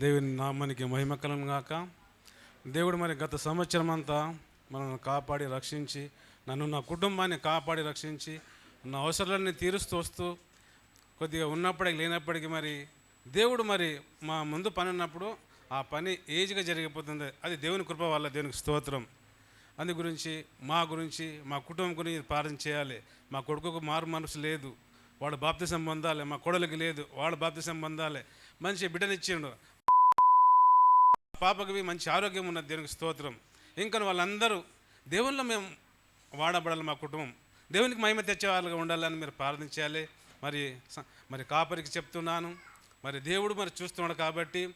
దేవుని నామానికి మహిమ కలం గాక. దేవుడు మరి గత సంవత్సరం అంతా మనల్ని కాపాడి రక్షించి నన్ను నా కుటుంబాన్ని కాపాడి రక్షించి నా అవసరాలన్నీ తీరుస్తూ వస్తూ కొద్దిగా ఉన్నప్పటికీ లేనప్పటికీ మరి దేవుడు మరి మా ముందు పని ఉన్నప్పుడు ఆ పని ఏజ్గా జరిగిపోతుంది. అది దేవుని కృప వల్ల దేవునికి స్తోత్రం. అందు గురించి మా గురించి మా కుటుంబం గురించి ప్రార్థన చేయాలి. మా కొడుకుకు మారు మనసు లేదు. వాడు బాప్తి సంబంధాలి మా కొడలికి లేదు. వాడు బాప్తి సంబంధాలి మంచి బిడ్డనిచ్చిండు. పాపకి మంచి ఆరోగ్యం ఉన్నది దేవునికి స్తోత్రం. ఇంకా వాళ్ళందరూ దేవుల్లో మేము వాడబడాలి మా కుటుంబం. దేవునికి మహిమ తెచ్చే వాళ్ళగా ఉండాలని మీరు ప్రార్థించాలి. మరి స- మరి కాపరికి చెప్తున్నాను. మరి దేవుడు మరి చూస్తున్నాడు కాబట్టి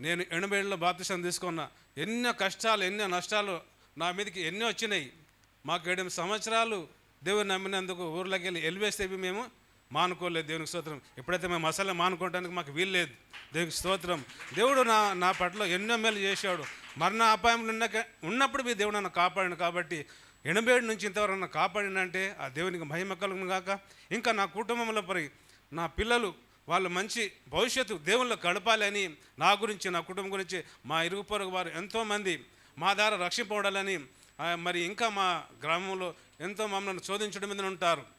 నేను ఎనభైలో బాప్తిసం తీసుకున్న ఎన్నో కష్టాలు ఎన్నో నష్టాలు నా మీదకి ఎన్నో వచ్చినాయి. మాకు ఏడెనిమిది సంవత్సరాలు దేవుని నమ్మినందుకు ఊర్లోకి వెళ్ళి ఎల్వేసేవి మేము మానుకోలేదు దేవునికి స్తోత్రం. ఎప్పుడైతే మేము అసలు మానుకోవడానికి మాకు వీల్లేదు దేవునికి స్తోత్రం. దేవుడు నా నా పట్ల ఎన్నో మేలు చేశాడు. మరణ అపాయంలో ఉన్న ఉన్నప్పుడు మీ దేవుడు నన్ను కాపాడాను కాబట్టి ఎనభై ఏడు నుంచి ఇంతవరకు నన్ను కాపాడినంటే ఆ దేవునికి మహిమ కలుగును కాక ఇంకా నా కుటుంబంలో పరి నా పిల్లలు వాళ్ళు మంచి భవిష్యత్తు దేవుళ్ళు గడపాలని నా గురించి నా కుటుంబం గురించి మా ఇరుగు పొరుగు వారు ఎంతోమంది మా ద్వారా రక్షింపబడాలని మరి ఇంకా మా గ్రామంలో ఎంతో మమ్మల్ని చోదించడం మీద ఉంటారు.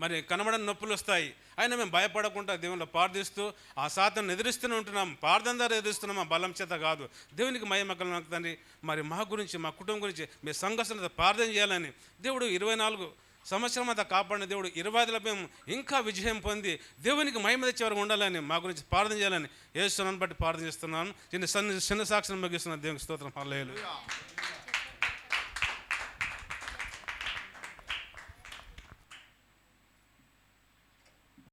మరి కనబడని నొప్పులు వస్తాయి. అయినా మేము భయపడకుండా దేవునిలో ప్రార్థిస్తూ ఆ సాతను ఎదిరిస్తూనే ఉంటున్నాం. ప్రార్థన ద్వారా ఎదురిస్తున్నాం. ఆ బలం చేత కాదు. దేవునికి మహిమకలు తండ్రి. మరి మా గురించి మా కుటుంబం గురించి మీ సంఘర్షణ ప్రార్థన చేయాలని దేవుడు ఇరవై నాలుగు సంవత్సరం అంతా కాపాడిన దేవుడు ఇరవై ఐదులో మేము ఇంకా విజయం పొంది దేవునికి మహిమ తెచ్చే వరకు ఉండాలని మా గురించి ప్రార్థన చేయాలని ఏస్తున్నాను బట్టి ప్రార్థన చేస్తున్నాను. చిన్న సన్ని చిన్న సాక్షిని ముగిస్తున్నాను. దేవునికి స్తోత్రం. పర్లేదు